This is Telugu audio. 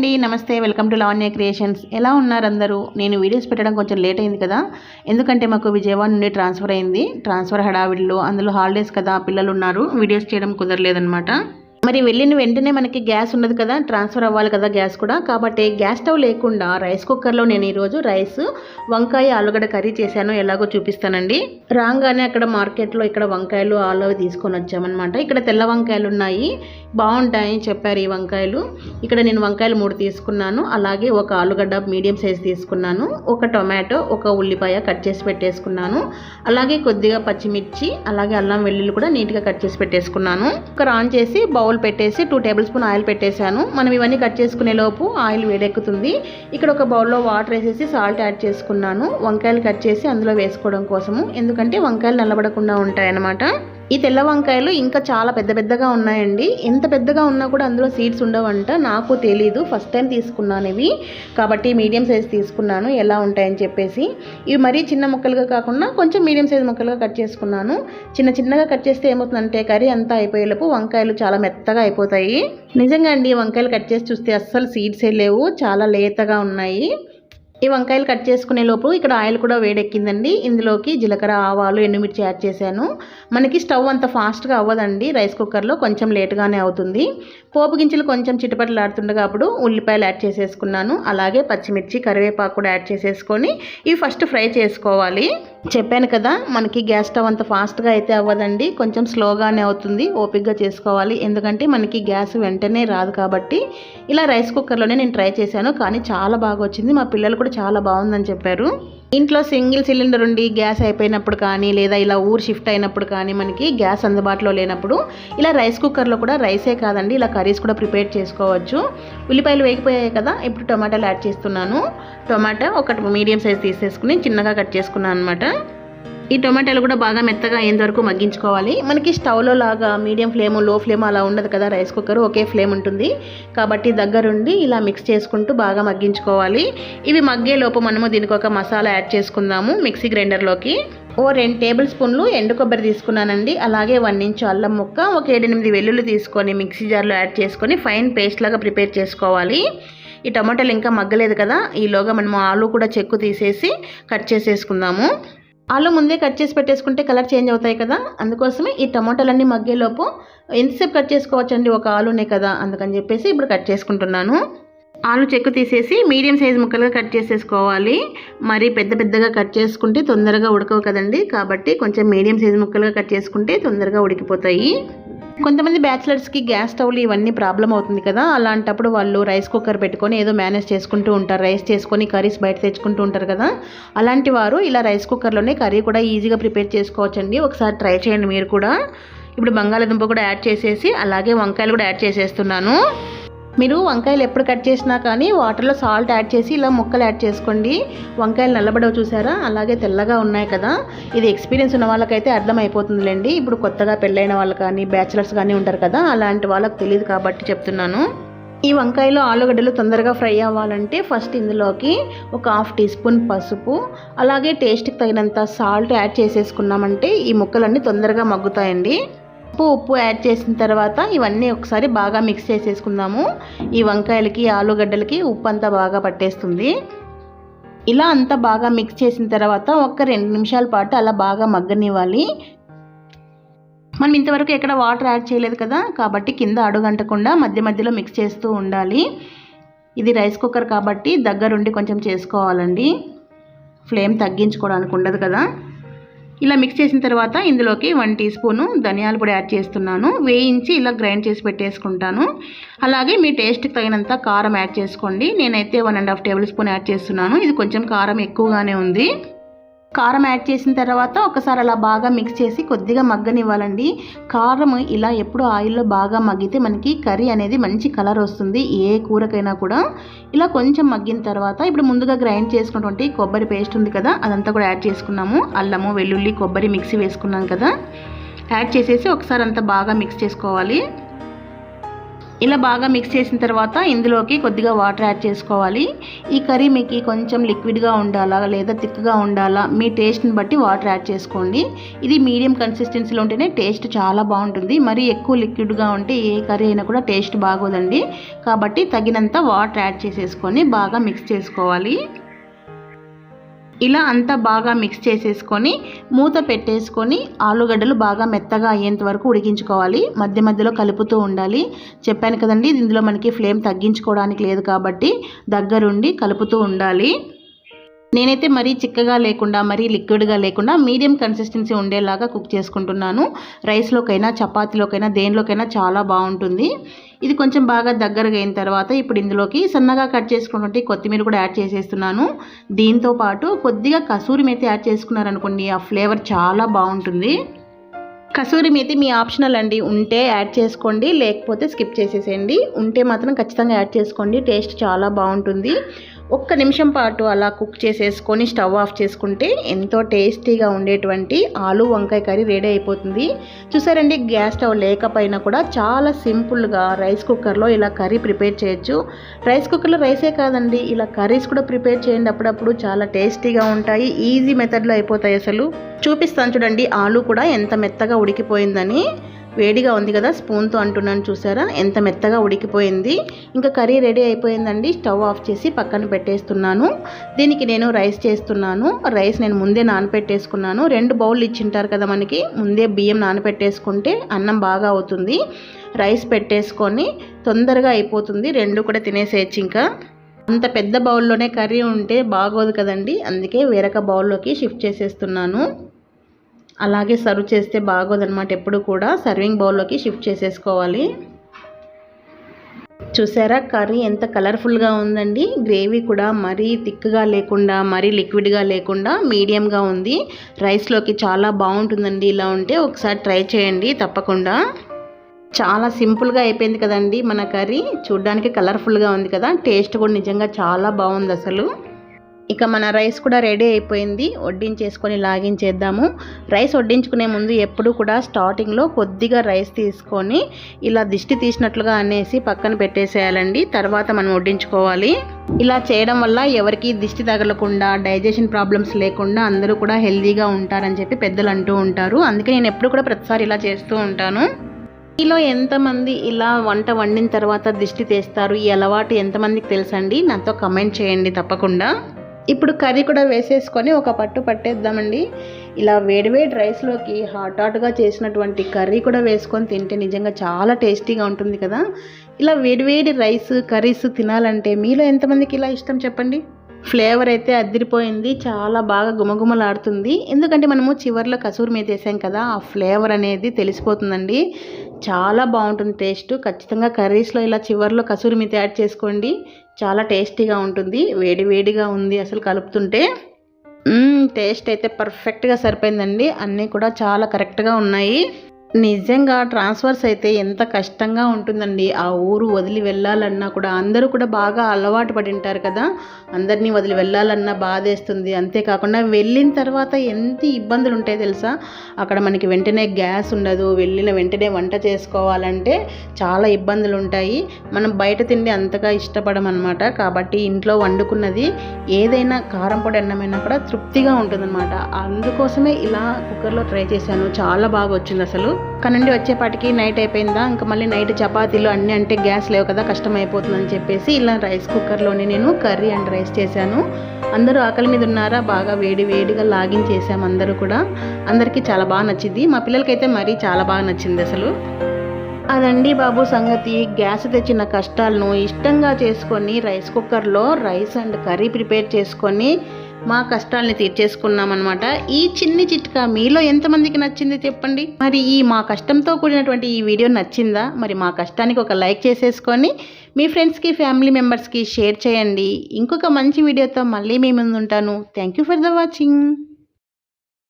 అండి నమస్తే వెల్కమ్ టు లావణ్య క్రియేషన్స్. ఎలా ఉన్నారు అందరూ? నేను వీడియోస్ పెట్టడం కొంచెం లేట్ అయింది కదా. ఎందుకంటే మాకు విజయవాడ నుండి ట్రాన్స్ఫర్ అయింది. ట్రాన్స్ఫర్ హడావిడిలో అందులో హాలిడేస్ కదా పిల్లలు ఉన్నారు. వీడియోస్ చేయడం కుదరలేదనమాట మరి వెళ్ళిన వెంటనే మనకి గ్యాస్ ఉండదు కదా ట్రాన్స్ఫర్ అవ్వాలి కదా గ్యాస్ కూడా. కాబట్టి గ్యాస్ స్టవ్ లేకుండా రైస్ కుక్కర్లో నేను ఈరోజు రైస్ వంకాయ ఆలుగడ్డ కర్రీ చేశాను. ఎలాగో చూపిస్తానండి. రాగానే అక్కడ మార్కెట్లో ఇక్కడ వంకాయలు ఆలు తీసుకొని వచ్చామన్నమాట. ఇక్కడ తెల్ల వంకాయలు ఉన్నాయి. బాగుంటాయి చెప్పారు ఈ వంకాయలు. ఇక్కడ నేను వంకాయలు మూడు తీసుకున్నాను. అలాగే ఒక ఆలుగడ్డ మీడియం సైజ్ తీసుకున్నాను. ఒక టొమాటో ఒక ఉల్లిపాయ కట్ చేసి పెట్టేసుకున్నాను. అలాగే కొద్దిగా పచ్చిమిర్చి అలాగే అల్లం వెల్లుల్లి కూడా నీట్గా కట్ చేసి పెట్టేసుకున్నాను. ఒక ఆన్ చేసి బౌల్ పెట్టేసి టూ టేబుల్ స్పూన్ ఆయిల్ పెట్టేశాను. మనం ఇవన్నీ కట్ చేసుకునే లోపు ఆయిల్ వేడెక్కుతుంది. ఇక్కడ ఒక బౌల్లో వాటర్ వేసేసి సాల్ట్ యాడ్ చేసుకున్నాను. వంకాయలు కట్ చేసి అందులో వేసుకోవడం కోసము. ఎందుకంటే వంకాయలు నల్లబడకుండా ఉంటాయన్నమాట. ఈ తెల్ల వంకాయలు ఇంకా చాలా పెద్ద పెద్దగా ఉన్నాయండి. ఎంత పెద్దగా ఉన్నా కూడా అందులో సీడ్స్ ఉండవంట. నాకు తెలీదు. ఫస్ట్ టైం తీసుకున్నాను ఇవి. కాబట్టి మీడియం సైజ్ తీసుకున్నాను. ఎలా ఉంటాయని చెప్పేసి. ఇవి మరీ చిన్న ముక్కలుగా కాకుండా కొంచెం మీడియం సైజ్ ముక్కలుగా కట్ చేసుకున్నాను. చిన్న చిన్నగా కట్ చేస్తే ఏమవుతుందంటే కర్రీ అంతా అయిపోయేలోపు వంకాయలు చాలా మెత్తగా అయిపోతాయి. నిజంగా అండి వంకాయలు కట్ చేసి చూస్తే అస్సలు సీడ్సే లేవు. చాలా లేతగా ఉన్నాయి. ఈ వంకాయలు కట్ చేసుకునే లోపు ఇక్కడ ఆయిల్ కూడా వేడెక్కిందండి. ఇందులోకి జీలకర్ర ఆవాలు ఎండుమిర్చి యాడ్ చేశాను. మనకి స్టవ్ అంత ఫాస్ట్గా అవ్వదండి. రైస్ కుక్కర్లో కొంచెం లేట్గానే అవుతుంది. పోపు గింజలు కొంచెం చిటపటలాడుతుండగా అప్పుడు ఉల్లిపాయలు యాడ్ చేసేసుకున్నాను. అలాగే పచ్చిమిర్చి కరివేపాకు కూడా యాడ్ చేసేసుకొని ఇవి ఫస్ట్ ఫ్రై చేసుకోవాలి. చెప్పాను కదా మనకి గ్యాస్ స్టవ్ అంత ఫాస్ట్గా అయితే అవ్వదండి. కొంచెం స్లోగానే అవుతుంది ఓపిక్గా చేసుకోవాలి. ఎందుకంటే మనకి గ్యాస్ వెంటనే రాదు కాబట్టి. ఇలా రైస్ కుక్కర్లోనే నేను ట్రై చేశాను కానీ చాలా బాగా వచ్చింది. మా పిల్లలు కూడా చాలా బాగుందని చెప్పారు. ఇంట్లో సింగిల్ సిలిండర్ ఉండి గ్యాస్ అయిపోయినప్పుడు కానీ లేదా ఇలా ఊరు షిఫ్ట్ అయినప్పుడు కానీ మనకి గ్యాస్ అందుబాటులో లేనప్పుడు ఇలా రైస్ కుక్కర్లో కూడా రైసే కాదండి. ఇలా కర్రీస్ కూడా ప్రిపేర్ చేసుకోవచ్చు. ఉల్లిపాయలు వేగిపోయాయి కదా ఇప్పుడు టొమాటోలు యాడ్ చేస్తున్నాను. టొమాటో ఒకటి మీడియం సైజ్ తీసేసుకుని చిన్నగా కట్ చేసుకున్నాను అనమాట ఈ టొమాటోలు కూడా బాగా మెత్తగా అయ్యేంత వరకు మగ్గించుకోవాలి. మనకి స్టవ్లో లాగా మీడియం ఫ్లేమ్లో ఫ్లేమ్ అలా ఉండదు కదా రైస్ కుక్కర్ ఒకే ఫ్లేమ్ ఉంటుంది. కాబట్టి దగ్గరుండి ఇలా మిక్స్ చేసుకుంటూ బాగా మగ్గించుకోవాలి. ఇవి మగ్గే లోపు మనము దీనికి ఒక మసాలా యాడ్ చేసుకుందాము మిక్సీ గ్రైండర్లోకి ఓ రెండు టేబుల్ స్పూన్లు ఎండు కొబ్బరి తీసుకున్నానండి. అలాగే వన్ ఇంచు అల్లం ముక్క ఒక ఏడెనిమిది వెల్లుల్లి తీసుకొని మిక్సీ జార్లో యాడ్ చేసుకొని ఫైన్ పేస్ట్ లాగా ప్రిపేర్ చేసుకోవాలి. ఈ టమాటాలు ఇంకా మగ్గలేదు కదా ఈలోగా మనము ఆలు కూడా చెక్కు తీసేసి కట్ చేసేసుకుందాము. ఆలు ముందే కట్ చేసి పెట్టేసుకుంటే కలర్ చేంజ్ అవుతాయి కదా? అందుకోసమే ఈ టమాటాలన్నీ మగ్గేలోపు ఎంతసేపు కట్ చేసుకోవచ్చండి? ఒక ఆలునే కదా అందుకని చెప్పేసి ఇప్పుడు కట్ చేసుకుంటున్నాను. ఆలు చెక్కు తీసేసి మీడియం సైజ్ ముక్కలుగా కట్ చేసేసుకోవాలి. మరి పెద్ద పెద్దగా కట్ చేసుకుంటే తొందరగా ఉడకవు కదండి? కాబట్టి కొంచెం మీడియం సైజ్ ముక్కలుగా కట్ చేసుకుంటే తొందరగా ఉడికిపోతాయి. కొంతమంది బ్యాచిలర్స్కి గ్యాస్ స్టవ్లు ఇవన్నీ ప్రాబ్లం అవుతుంది కదా. అలాంటప్పుడు వాళ్ళు రైస్ కుక్కర్ పెట్టుకొని ఏదో మేనేజ్ చేసుకుంటూ ఉంటారు. రైస్ చేసుకొని కర్రీస్ బయట తెచ్చుకుంటూ ఉంటారు కదా. అలాంటి వారు ఇలా రైస్ కుక్కర్లోనే కర్రీ కూడా ఈజీగా ప్రిపేర్ చేసుకోవచ్చండి. ఒకసారి ట్రై చేయండి మీరు కూడా. ఇప్పుడు బంగాళాదుంప కూడా యాడ్ చేసేసి అలాగే వంకాయలు కూడా యాడ్ చేసేస్తున్నాను. మీరు వంకాయలు ఎప్పుడు కట్ చేసినా కానీ వాటర్లో సాల్ట్ యాడ్ చేసి ఇలా ముక్కలు యాడ్ చేసుకోండి. వంకాయలు నల్లబడవ చూసారా? అలాగే తెల్లగా ఉన్నాయి కదా. ఇది ఎక్స్పీరియన్స్ ఉన్న వాళ్ళకైతే అర్థమైపోతుందిలేండి. ఇప్పుడు కొత్తగా పెళ్ళైన వాళ్ళు కానీ బ్యాచిలర్స్ కానీ ఉంటారు కదా అలాంటి వాళ్ళకి తెలియదు కాబట్టి చెప్తున్నాను. ఈ వంకాయలో ఆలుగడ్డలు తొందరగా ఫ్రై అవ్వాలంటే ఫస్ట్ ఇందులోకి ఒక హాఫ్ టీ స్పూన్ పసుపు అలాగే టేస్ట్కి తగినంత సాల్ట్ యాడ్ చేసేసుకున్నామంటే ఈ ముక్కలన్నీ తొందరగా మగ్గుతాయండి. ఉప్పు ఉప్పు యాడ్ చేసిన తర్వాత ఇవన్నీ ఒకసారి బాగా మిక్స్ చేసేసుకుందాము. ఈ వంకాయలకి ఆలుగడ్డలకి ఉప్పు అంతా బాగా పట్టేస్తుంది. ఇలా అంతా బాగా మిక్స్ చేసిన తర్వాత ఒక రెండు నిమిషాల పాటు అలా బాగా మగ్గనివ్వాలి. మనం ఇంతవరకు ఎక్కడ వాటర్ యాడ్ చేయలేదు కదా కాబట్టి కింద అడుగంటకుండా మధ్య మధ్యలో మిక్స్ చేస్తూ ఉండాలి. ఇది రైస్ కుక్కర్ కాబట్టి దగ్గరుండి కొంచెం చేసుకోవాలండి. ఫ్లేమ్ తగ్గించుకోవడానికి ఉండదు కదా. ఇలా మిక్స్ చేసిన తర్వాత ఇందులోకి వన్ టీ స్పూను ధనియాల పొడి యాడ్ చేస్తున్నాను. వేయించి ఇలా గ్రైండ్ చేసి పెట్టేసుకుంటాను. అలాగే మీ టేస్ట్కి తగినంత కారం యాడ్ చేసుకోండి. నేనైతే one and half tablespoon add చేస్తున్నాను. ఇది కొంచెం కారం ఎక్కువగానే ఉంది. కారం యాడ్ చేసిన తర్వాత ఒకసారి అలా బాగా మిక్స్ చేసి కొద్దిగా మగ్గనివ్వాలండి. కారం ఇలా ఎప్పుడు ఆయిల్లో బాగా మగ్గితే మనకి కర్రీ అనేది మంచి కలర్ వస్తుంది ఏ కూరకైనా కూడా. ఇలా కొంచెం మగ్గిన తర్వాత ఇప్పుడు ముందుగా గ్రైండ్ చేసుకున్నటువంటి కొబ్బరి పేస్ట్ ఉంది కదా అదంతా కూడా యాడ్ చేసుకున్నాము. అల్లము వెల్లుల్లి కొబ్బరి మిక్సీ వేసుకున్నాం కదా. యాడ్ చేసేసి ఒకసారి అంతా బాగా మిక్స్ చేసుకోవాలి. ఇలా బాగా మిక్స్ చేసిన తర్వాత ఇందులోకి కొద్దిగా వాటర్ యాడ్ చేసుకోవాలి. ఈ కర్రీ మీకు కొంచెం లిక్విడ్గా ఉండాలా లేదా థిక్గా ఉండాలా మీ టేస్ట్ని బట్టి వాటర్ యాడ్ చేసుకోండి. ఇది మీడియం కన్సిస్టెన్సీలో ఉంటేనే టేస్ట్ చాలా బాగుంటుంది. మరీ ఎక్కువ లిక్విడ్గా ఉంటే ఏ కర్రీ అయినా కూడా టేస్ట్ బాగోదండి. కాబట్టి తగినంత వాటర్ యాడ్ చేసేసుకొని బాగా మిక్స్ చేసుకోవాలి. ఇలా అంతా బాగా మిక్స్ చేసేసుకొని మూత పెట్టేసుకొని ఆలుగడ్డలు బాగా మెత్తగా అయ్యేంత వరకు ఉడికించుకోవాలి. మధ్య మధ్యలో కలుపుతూ ఉండాలి. చెప్పాను కదండి ఇందులో మనకి ఫ్లేమ్ తగ్గించుకోవడానికి లేదు కాబట్టి దగ్గరుండి కలుపుతూ ఉండాలి. నేనైతే మరీ చిక్కగా లేకుండా మరీ లిక్విడ్గా లేకుండా మీడియం కన్సిస్టెన్సీ ఉండేలాగా కుక్ చేసుకుంటున్నాను. రైస్లోకైనా చపాతీలోకైనా దేనిలోకైనా చాలా బాగుంటుంది. ఇది కొంచెం బాగా దగ్గరగా అయిన తర్వాత ఇప్పుడు ఇందులోకి సన్నగా కట్ చేసుకున్నటువంటి కొత్తిమీర కూడా యాడ్ చేసేస్తున్నాను. దీంతో పాటు కొద్దిగా కసూరి మేతి యాడ్ చేసుకున్నారనుకోండి ఆ ఫ్లేవర్ చాలా బాగుంటుంది. కసూరి మేతి మీ ఆప్షనల్ అండి. ఉంటే యాడ్ చేసుకోండి లేకపోతే స్కిప్ చేసేసేయండి. ఉంటే మాత్రం ఖచ్చితంగా యాడ్ చేసుకోండి. టేస్ట్ చాలా బాగుంటుంది. ఒక్క నిమిషం పాటు అలా కుక్ చేసేసుకొని స్టవ్ ఆఫ్ చేసుకుంటే ఎంతో టేస్టీగా ఉండేటువంటి ఆలు వంకాయ కర్రీ రెడీ అయిపోతుంది. చూసారండి గ్యాస్ స్టవ్ లేకపోయినా కూడా చాలా సింపుల్గా రైస్ కుక్కర్లో ఇలా కర్రీ ప్రిపేర్ చేయొచ్చు. రైస్ కుక్కర్లో రైసే కాదండి ఇలా కర్రీస్ కూడా ప్రిపేర్ చేయండి. అప్పుడప్పుడు చాలా టేస్టీగా ఉంటాయి ఈజీ మెథడ్లో అయిపోతాయి అసలు. చూపిస్తాను చూడండి ఆలు కూడా ఎంత మెత్తగా ఉడికిపోయిందని. వేడిగా ఉంది కదా స్పూన్తో అంటున్నాను చూసారా? ఎంత మెత్తగా ఉడికిపోయింది. ఇంకా కర్రీ రెడీ అయిపోయిందండి. స్టవ్ ఆఫ్ చేసి పక్కన పెట్టేస్తున్నాను. దీనికి నేను రైస్ చేస్తున్నాను. రైస్ నేను ముందే నానపెట్టేసుకున్నాను. రెండు బౌల్ ఇచ్చింటారు కదా మనకి ముందే బియ్యం నానపెట్టేసుకుంటే అన్నం బాగా అవుతుంది. రైస్ పెట్టేసుకొని తొందరగా అయిపోతుంది. రెండు కూడా తినేసేయచ్చు ఇంకా. అంత పెద్ద బౌల్లోనే కర్రీ ఉంటే బాగోదు కదండి. అందుకే వేరొక బౌల్లోకి షిఫ్ట్ చేసేస్తున్నాను. అలాగే సర్వ్ చేస్తే బాగోదన్నమాట. ఎప్పుడు కూడా సర్వింగ్ బౌల్లోకి షిఫ్ట్ చేసేసుకోవాలి. చూసారా? కర్రీ ఎంత కలర్ఫుల్గా ఉందండి. గ్రేవీ కూడా మరీ థిక్గా లేకుండా మరీ లిక్విడ్గా లేకుండా మీడియంగా ఉంది. రైస్లోకి చాలా బాగుంటుందండి. ఇలా ఉంటే ఒకసారి ట్రై చేయండి తప్పకుండా. చాలా సింపుల్గా అయిపోయింది కదండి మన కర్రీ. చూడ్డానికి కలర్ఫుల్గా ఉంది కదా. టేస్ట్ కూడా నిజంగా చాలా బాగుంది అసలు. ఇక మన రైస్ కూడా రెడీ అయిపోయింది. వడ్డించేసుకొని లాగించేద్దాము. రైస్ వడ్డించుకునే ముందు ఎప్పుడు కూడా స్టార్టింగ్లో కొద్దిగా రైస్ తీసుకొని ఇలా దిష్టి తీసినట్లుగా అనేసి పక్కన పెట్టేసేయాలండి. తర్వాత మనం వడ్డించుకోవాలి. ఇలా చేయడం వల్ల ఎవరికి దిష్టి తగలకుండా డైజెషన్ ప్రాబ్లమ్స్ లేకుండా అందరూ కూడా హెల్తీగా ఉంటారని చెప్పి పెద్దలు అంటూ ఉంటారు. అందుకే నేను ఎప్పుడు కూడా ప్రతిసారి ఇలా చేస్తూ ఉంటాను. మీలో ఎంతమంది ఇలా వంట వండిన తర్వాత దిష్టి తీస్తారు? ఈ అలవాటు ఎంతమందికి తెలుసండి? నాతో కమెంట్ చేయండి తప్పకుండా. ఇప్పుడు కర్రీ కూడా వేసేసుకొని ఒక పట్టు పట్టేద్దామండి. ఇలా వేడివేడి రైస్లోకి హాట్ హాట్గా చేసినటువంటి కర్రీ కూడా వేసుకొని తింటే నిజంగా చాలా టేస్టీగా ఉంటుంది కదా. ఇలా వేడివేడి రైస్ కర్రీస్ తినాలంటే మీలో ఎంతమందికి ఇలా ఇష్టం చెప్పండి? ఫ్లేవర్ అయితే అద్దరిపోయింది చాలా బాగా గుమగుమలాడుతుంది. ఎందుకంటే మనము చివరిలో కసూరి మీద వేసాం కదా ఆ ఫ్లేవర్ అనేది తెలిసిపోతుందండి. చాలా బాగుంటుంది టేస్ట్. ఖచ్చితంగా కర్రీస్లో ఇలా చివరిలో కసూరి మీద యాడ్ చేసుకోండి. చాలా టేస్టీగా ఉంటుంది. వేడి వేడిగా ఉంది అసలు కలుపుతుంటే. టేస్ట్ అయితే పర్ఫెక్ట్గా సరిపోయిందండి. అన్నీ కూడా చాలా కరెక్ట్గా ఉన్నాయి. నిజంగా ట్రాన్స్ఫర్స్ అయితే ఎంత కష్టంగా ఉంటుందండి. ఆ ఊరు వదిలి వెళ్ళాలన్నా కూడా అందరూ కూడా బాగా అలవాటు పడి ఉంటారు కదా. అందరినీ వదిలి వెళ్ళాలన్నా బాధేస్తుంది. అంతేకాకుండా వెళ్ళిన తర్వాత ఎంత ఇబ్బందులు ఉంటాయి తెలుసా? అక్కడ మనకి వెంటనే గ్యాస్ ఉండదు. వెళ్ళిన వెంటనే వంట చేసుకోవాలంటే చాలా ఇబ్బందులు ఉంటాయి. మనం బయట తిండి అంతగా ఇష్టపడమన్నమాట కాబట్టి ఇంట్లో వండుకున్నది ఏదైనా కారం పొడి అన్నమైనా కూడా తృప్తిగా ఉంటుందన్నమాట. అందుకోసమే ఇలా కుక్కర్లో ట్రై చేశాను. చాలా బాగా వచ్చింది అసలు. కనండి వచ్చేపాటికి నైట్ అయిపోయిందా? ఇంకా మళ్ళీ నైట్ చపాతీలు అన్నీ అంటే గ్యాస్ లేవు కదా కష్టం అయిపోతుందని చెప్పేసి ఇలా రైస్ కుక్కర్లోనే నేను కర్రీ అండ్ రైస్ చేశాను. అందరూ ఆకలి మీద ఉన్నారా? బాగా వేడి వేడిగా లాగిన్ చేసాము అందరూ కూడా. అందరికీ చాలా బాగా నచ్చింది. మా పిల్లలకైతే మరీ చాలా బాగా నచ్చింది అసలు. అదండి బాబు సంగతి. గ్యాస్ తెచ్చిన కష్టాలను ఇష్టంగా చేసుకొని రైస్ కుక్కర్లో రైస్ అండ్ కర్రీ ప్రిపేర్ చేసుకొని మా కష్టాలని తీర్చేసుకున్నాం అనమాట ఈ చిన్ని చిట్కా మీలో ఎంతమందికి నచ్చింది చెప్పండి? మరి ఈ మా కష్టంతో కూడినటువంటి ఈ వీడియో నచ్చిందా? మరి మా కష్టానికి ఒక లైక్ చేసేసుకొని మీ ఫ్రెండ్స్కి ఫ్యామిలీ మెంబర్స్కి షేర్ చేయండి. ఇంకొక మంచి వీడియోతో మళ్ళీ మీ ముందు ఉంటాను thank you for the watching.